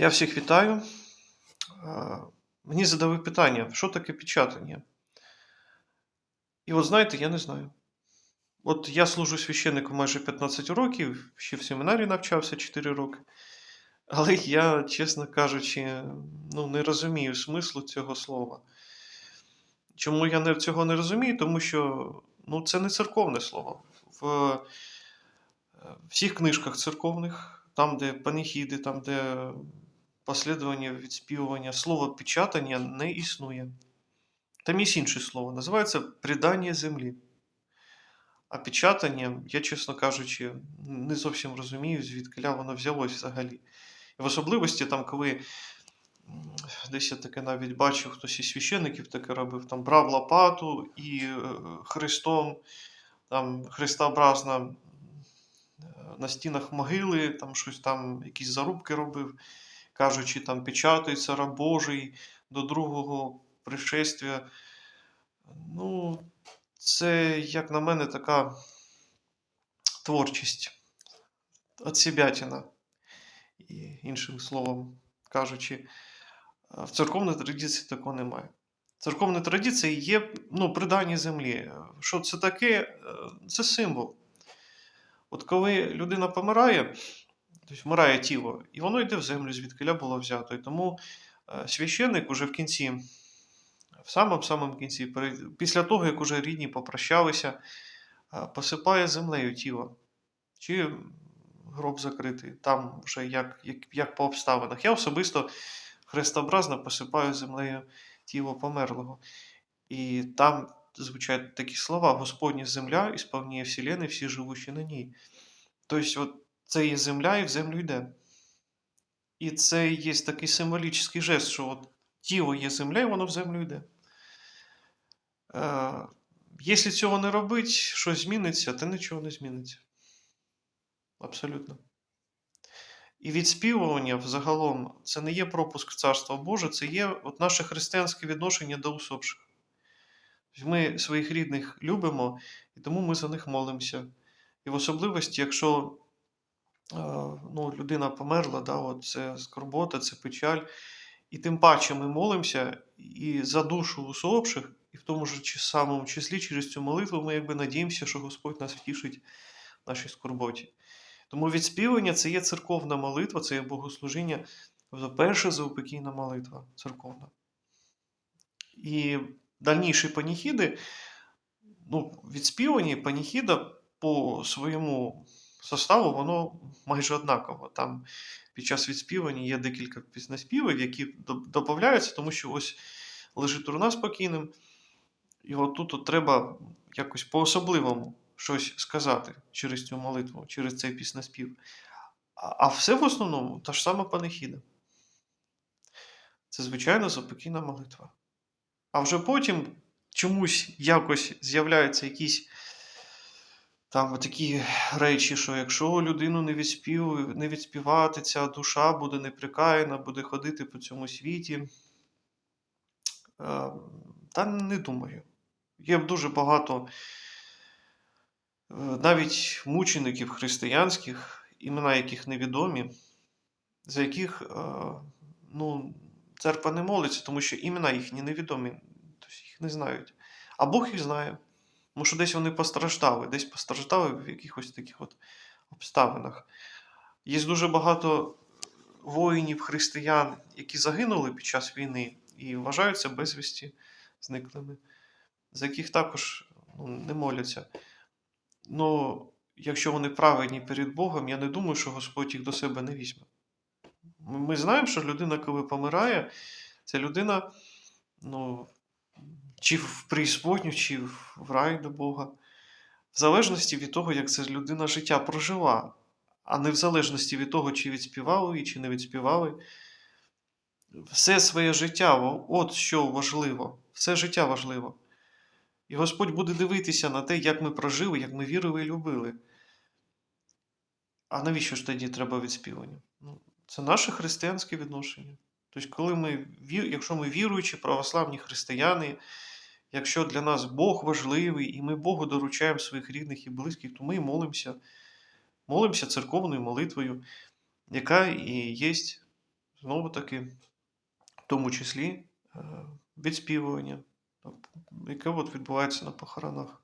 Я всіх вітаю. Е, Мені задали питання, що таке печатання? І от знаєте, я не знаю. От я служу священником майже 15 років, ще в семінарі навчався 4 роки. Але я, чесно кажучи, ну, не розумію смислу цього слова. Чому я цього не розумію? Тому що ну, це не церковне слово. В е, всіх книжках церковних, там, де паніхіди, там, де послідування відспівування, слово печатання не існує. Там є інше слово, називається придання землі. А печатання, я, чесно кажучи, не зовсім розумію, звідки воно взялось взагалі. І в особливості, там, коли десь я таке навіть бачив, хтось із священників таке робив, там брав лопату і е, хрестом, там хрестообразно е, на стінах могили, там щось там, якісь зарубки робив, кажучи, там печатається раб Божий до другого пришествия. Ну, це, як на мене, така творчість, отсебятина, і іншим словом кажучи. В церковній традиції такого немає. В церковній традиції є ну, придання землі. Що це таке? Е, Це символ. От коли людина помирає, тобто вмирає тіло, і воно йде в землю, звідки було взято. І тому е, священник уже в кінці, в самому-самому кінці, після того, як уже рідні попрощалися, е, посипає землею тіло. Чи гроб закритий, там вже як, як, як по обставинах. Я особисто хрестообразно посипаю землею тіло померлого. І там звучать такі слова: Господня земля і сповніє вселени, всі живучі на ній. Тобто, от це є земля і в землю йде. І це є такий символічний жест, що от тіло є земля, і воно в землю йде. Е, якщо цього не робити, щось зміниться, то нічого не зміниться. Абсолютно. І відспівування взагалом це не є пропуск в Царство Боже, це є от наше християнське відношення до усопших. Ми своїх рідних любимо, і тому ми за них молимося. І в особливості, якщо ну, людина померла, да, от це скорбота, це печаль, і тим паче ми молимося і за душу усопших, і в тому ж самому числі через цю молитву ми якби надіємося, що Господь нас втішить в нашій скорботі. Тому відспівання це є церковна молитва, це є богослужіння, тобто перша заупокійна молитва церковна. І дальніші паніхіди, ну, відспівання і паніхіда по своєму составу, воно майже однаково. Там під час відспівання є декілька піснеспівів, які додаються, тому що ось лежить труна спокійним, і от тут от треба якось по-особливому щось сказати через цю молитву, через цей піснеспів. А все в основному та ж сама панихіда. Це звичайно запокійна молитва. А вже потім чомусь якось з'являються якісь там такі речі, що якщо людину не, відспів, не відспівати, ця душа буде неприкаяна, буде ходити по цьому світі. Е, Та не думаю. Є дуже багато е, навіть мучеників християнських, імена яких невідомі, за яких е, ну, церква не молиться, тому що імена їхні невідомі, тобто їх не знають. А Бог їх знає. Тому що десь вони постраждали, десь постраждали в якихось таких от обставинах. Є дуже багато воїнів, християн, які загинули під час війни і вважаються безвісті зниклими, за яких також ну, не моляться. Ну, якщо вони праведні перед Богом, я не думаю, що Господь їх до себе не візьме. Ми знаємо, що людина, коли помирає, ця людина, ну, чи в преісподню, чи в рай до Бога, в залежності від того, як ця людина життя прожила, а не в залежності від того, чи відспівали її, чи не відспівали. Все своє життя, от що важливо, все життя важливо. І Господь буде дивитися на те, як ми прожили, як ми вірили і любили. А навіщо ж тоді треба відспівання? Ну, це наше християнське відношення. Тобто, коли ми, якщо ми віруючі, православні християни, якщо для нас Бог важливий, і ми Богу доручаємо своїх рідних і близьких, то ми молимося. Молимося церковною молитвою, яка і є знову таки, в тому числі е, відспівування, яке от відбувається на похоронах.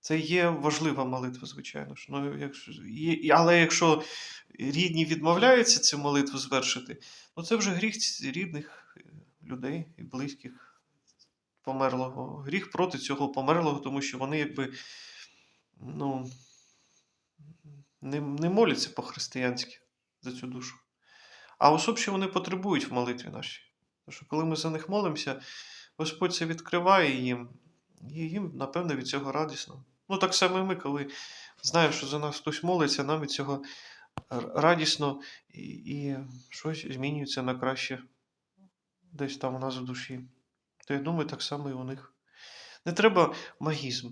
Це є важлива молитва, звичайно ж. Ну, якщо, але якщо рідні відмовляються цю молитву звершити, ну це вже гріх рідних людей і близьких померлого. Гріх проти цього померлого, тому що вони якби ну, не, не моляться по-християнськи за цю душу. А особливо вони потребують в молитві нашій. Тому що коли ми за них молимося, Господь це відкриває їм, і їм, напевно, від цього радісно. Ну, так само і ми, коли знаємо, що за нас хтось молиться, нам від цього радісно і, і щось змінюється на краще десь там у нас в душі. То я думаю, так само і у них. Не треба магізм.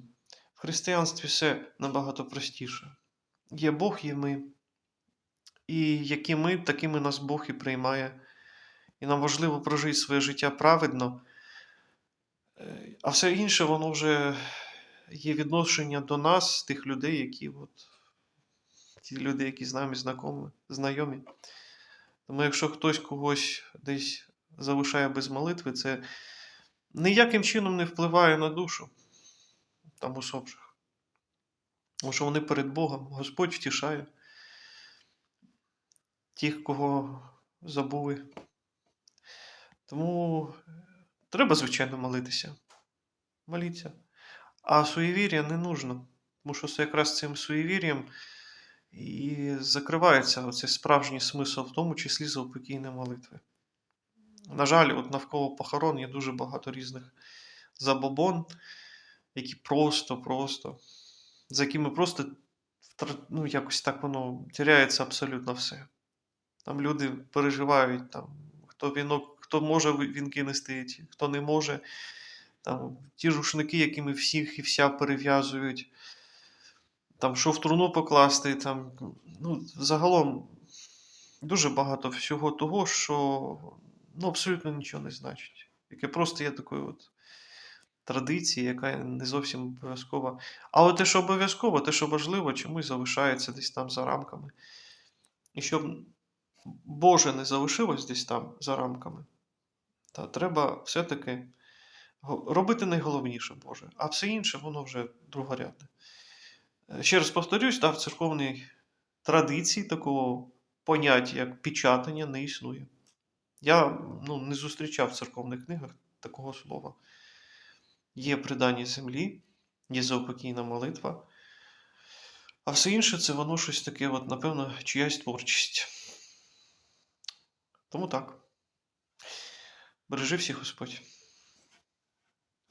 В християнстві все набагато простіше. Є Бог, є ми. І які ми, такими нас Бог і приймає. І нам важливо прожити своє життя праведно. Е, А все інше, воно вже є відношення до нас, тих людей, які от, ті люди, які з нами знайомі, знайомі. Тому якщо хтось когось десь залишає без молитви, це ніяким чином не впливає на душу там усопших. Тому що вони перед Богом, Господь втішає тих, кого забули. Тому треба, звичайно, молитися. Моліться. А суєвір'я не нужно. Тому що це якраз цим суєвір'ям і закривається оцей справжній смисл, в тому числі заупокійної молитви. На жаль, от навколо похорон є дуже багато різних забобон, які просто-просто, за якими просто ну, якось так воно теряється абсолютно все. Там люди переживають, там, хто вінок, хто може вінки нести, хто не може. Там, ті рушники, якими всіх і вся перев'язують. Там, що в труну покласти, там, ну, загалом дуже багато всього того, що ну, абсолютно нічого не значить. Яке просто є такою от традицією, яка не зовсім обов'язкова. Але те, що обов'язково, те, що важливо, чомусь залишається десь там за рамками. І щоб Боже не залишилось десь там за рамками, та треба все-таки робити найголовніше Боже, а все інше воно вже другорядне. Е, Ще раз повторюсь, та, в церковній традиції такого поняття, як печатання, не існує. Я ну, не зустрічав в церковних книгах такого слова. Є придання землі, є заупокійна молитва, а все інше це воно щось таке, от, напевно, чиясь творчість. Тому так. Бережи всіх Господь.